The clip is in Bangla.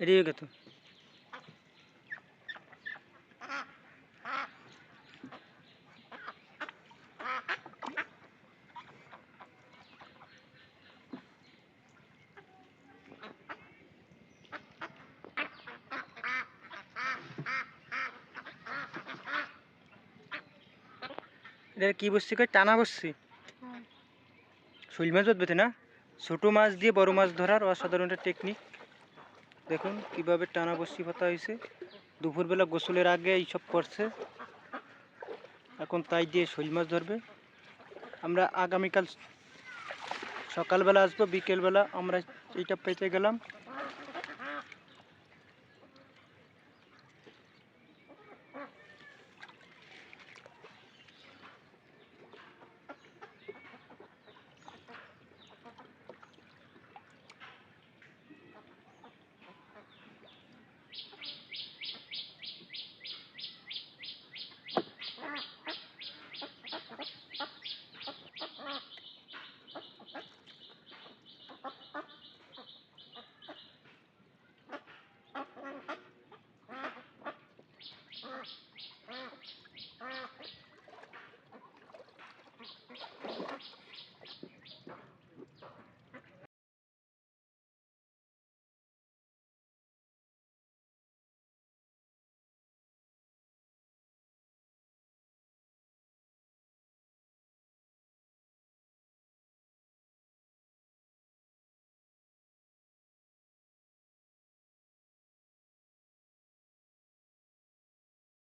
এদিকে এটা কি বসছি কই? টানা বসছি। শৈল মাছ বাঁধবে না? ছোট মাছ দিয়ে বড় মাছ ধরার অসাধারণ একটা টেকনিক দেখুন কীভাবে টানা বসি পাতা হয়েছে। দুপুরবেলা গোসলের আগে এইসব করছে। এখন তাই দিয়ে শৈল মাছ ধরবে। আমরা আগামীকাল সকালবেলা আসব, বিকেলবেলা আমরা এইটা পেতে গেলাম।